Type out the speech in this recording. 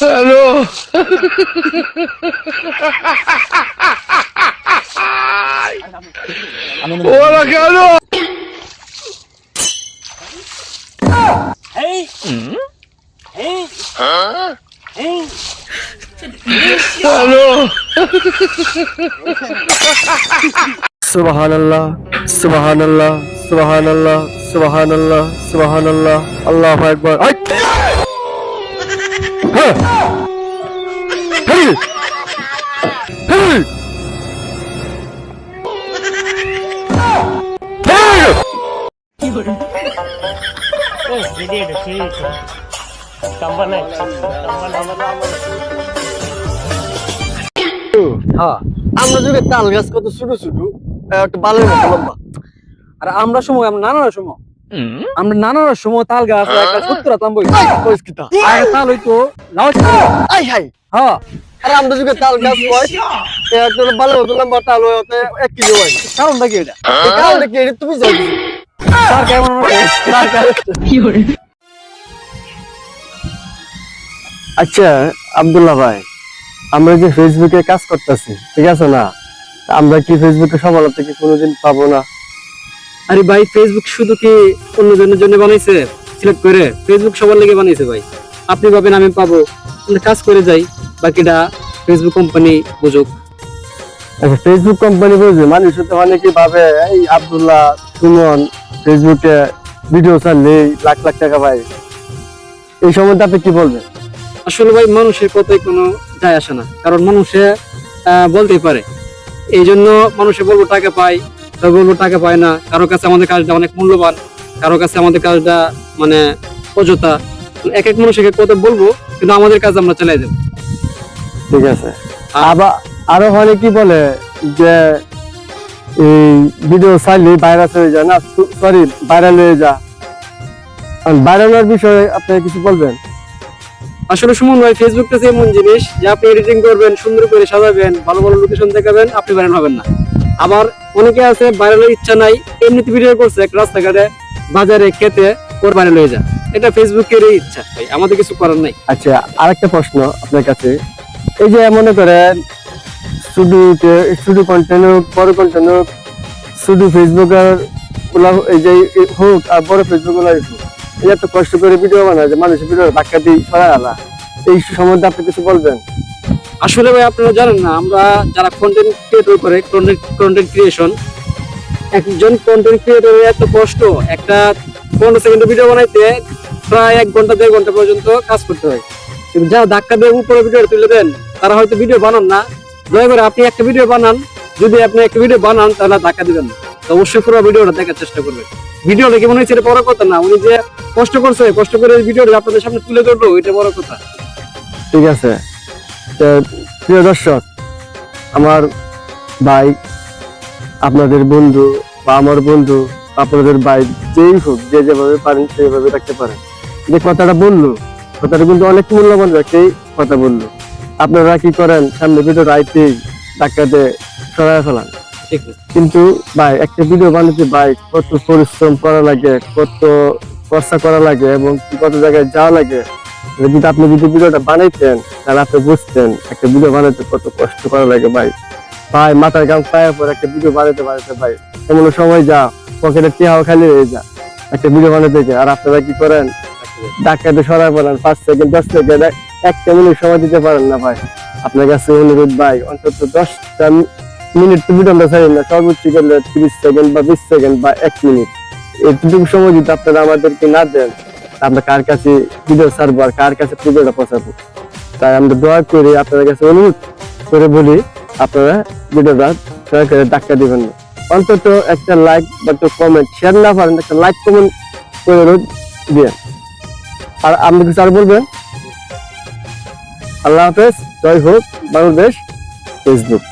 Hello. ওরা কেন? Hello সুবহানাল্লাহ সুবহানাল্লাহ সুবহানাল্লাহ সুবহানাল্লাহ সুবহানাল্লাহ। আল্লাহু আকবার। আই! হ্যাঁ। হেই! হেই! হেই! হ্যাঁ আমরা যুগে তাল গাছ কত ছোট ছোট একটা বালের লম্বা। আর আমরা সময় আমরা নানার সময়। আমরা নানার সময় তাল গাছ একটা সত্তর আতাম বই আর তাল হইতো লাউ আই হাই। হ্যাঁ। আর আমরা যুগে তাল গাছ একটা বালের মতো লম্বা তাল এক কেজি হয়। কারণটা কি এটা? কারণটা কি এটা তুমি জানো? তার কেমন আচ্ছা আব্দুল্লাহ ভাই আমরা যে ফেসবুকে কাজ করতেছি ঠিক আছে না? আমরা কি ফেসবুকে সফলতা থেকে কোনোদিন পাবো না? আরে ভাই ফেসবুক শুধু কি অন্যজনের জন্য বানাইছে? সিলেক্ট করে? ফেসবুক সবার লেগে বানাইছে ভাই। আপনি ভাবেন আমি পাবো। কাজ করে যাই। বাকিটা ফেসবুক কোম্পানি বুঝুক। আচ্ছা ফেসবুক কোম্পানি বলছে মানুষ তো অনেকে ভাবে এই আব্দুল্লাহ সুমন ফেসবুকে ভিডিও ছাড়লে লাখ লাখ টাকা পায়। এই সম্বন্ধে আপনি কি বলবেন? আসলে ভাই মানুষের কথাই কোনো যায় আসে না। কারণ মানুষে বলতেই পারে। এই জন্য মানুষে বলব টাকা পায় বলব টাকা পায় না। কারও কাছে আমাদের কাজটা অনেক মূল্যবান কারও কাছে আমাদের কাজটা মানে অযথা। এক এক মানুষ এক কথা বলব কিন্তু আমাদের কাজ আমরা চালাই দেবো। ঠিক আছে। আবার আরও অনেকে বলে যে এই ভিডিও ছাড়লে ভাইরাস হয়ে যায় না? সরি ভাইরাল হয়ে যা ভাইরালের বিষয়ে আপনি কিছু বলবেন? আসলে সুমন ভাই ফেসবুকটা এমন জিনিস যে আপনি এডিটিং করবেন সুন্দর করে সাজাবেন ভালো ভালো লোকেশন দেখাবেন আপনি ভাইরাল হবেন না। আবার অনেকে আছে ভাইরালের ইচ্ছা নাই, এমনিতে ভিডিও করছে একটা রাস্তাঘাটে বাজারে খেতে ওর ভাইরাল হয়ে যায়। এটা ফেসবুকের ইচ্ছা আমাদের কিছু করার নাই। আচ্ছা আরেকটা প্রশ্ন আপনার কাছে। এই যে মনে করেন শুধু শুধু কন্টেন্ট হোক, বড় কন্টেন্ট হোক, শুধু ফেসবুকের এই যে হোক আর বড় ফেসবুক হোক এই এত কষ্ট করে ভিডিও বানায় যে মানুষের ভিডিও ধাক্কা দিয়ে ছড়ায় আলা এই সম্বন্ধে আপনি কিছু বলবেন? আসলে ভাই আপনারা জানেন না, আমরা যারা কন্টেন্ট ক্রিয়েটর করে কন্টেন্ট ক্রিয়েশন একজন কন্টেন্ট ক্রিয়েটরের এত কষ্ট, একটা পনেরো সেকেন্ডের ভিডিও বানাইতে প্রায় এক ঘণ্টা, দেড় ঘণ্টা পর্যন্ত কাজ করতে হয়। কিন্তু যারা ধাক্কা দিয়ে উপরে ভিডিও তুলে দেন, তারা হয়তো ভিডিও বানান না। দয়া করে আপনি একটা ভিডিও বানান, যদি আপনি একটা ভিডিও বানান, তাহলে ধাক্কা দিবেন তো অবশ্যই পুরো ভিডিওটা দেখার চেষ্টা করবেন। ভিডিওটা কেমন হয়েছে এটা বড় কথা না? উনি যে কষ্ট করছে, কষ্ট করে ভিডিওটা আপনাদের সামনে তুলে ধরলো, এটা বড় কথা। ঠিক আছে। প্রিয় দর্শক আমার ভাই আপনাদের বন্ধু বা আমার বন্ধু আপনাদের ভাই যেই হোক যে যেভাবে পারেন সেইভাবে রাখতে পারেন যে কথাটা বলল কথাটা কিন্তু অনেক মূল্যবান রেখেই কথা বলল। আপনারা কি করেন সামনে ভিডিও রাইতে ডাক্তারতে সরাই ফেলান। কিন্তু ভাই একটা ভিডিও বানাতে ভাই কত পরিশ্রম করা লাগে কত খরচা করা লাগে এবং কত জায়গায় যাওয়া লাগে যদি আপনি যদি ভিডিওটা বানাইতেন, তাহলে আপনি বুঝতেন একটা ভিডিও বানাতে কত কষ্ট করা লাগে ভাই। ভাই, মাথার গাম পায়ের পর একটা ভিডিও বানাতে বানাতে ভাই, এমন সময় যা পকেটে টিহাও খালি হয়ে যা একটা ভিডিও বানাতে গিয়ে। আর আপনারা কি করেন? ডাক্তারতে সরাই পড়েন পাঁচ সেকেন্ড, দশ সেকেন্ড, একটা মিনিট সময় দিতে পারেন না ভাই। আপনার কাছে অনুরোধ ভাই, অন্তত দশটা মিনিট তো ভিডিওটা ছাড়েন না, সর্বোচ্চ করলে তিরিশ সেকেন্ড বা বিশ সেকেন্ড বা এক মিনিট। এতটুকু সময় যদি আপনারা আমাদেরকে না দেন আমরা কার কাছে ভিডিও ছাড়বো আর কার কাছে ভিডিওটা পৌঁছাবো? তাই আমরা দোয়া করে, আপনাদের কাছে অনুরোধ করে বলি, আপনারা ভিডিওটা দয়া করে ধাক্কা দিবেন না। অন্তত একটা লাইক বা একটা কমেন্ট শেয়ার না পারেন, একটা লাইক কমেন্ট করে অনুরোধ দিয়ে আর আপনি কিছু আর বলবেন? আল্লাহ হাফেজ, জয় হোক, বাংলাদেশ ফেসবুক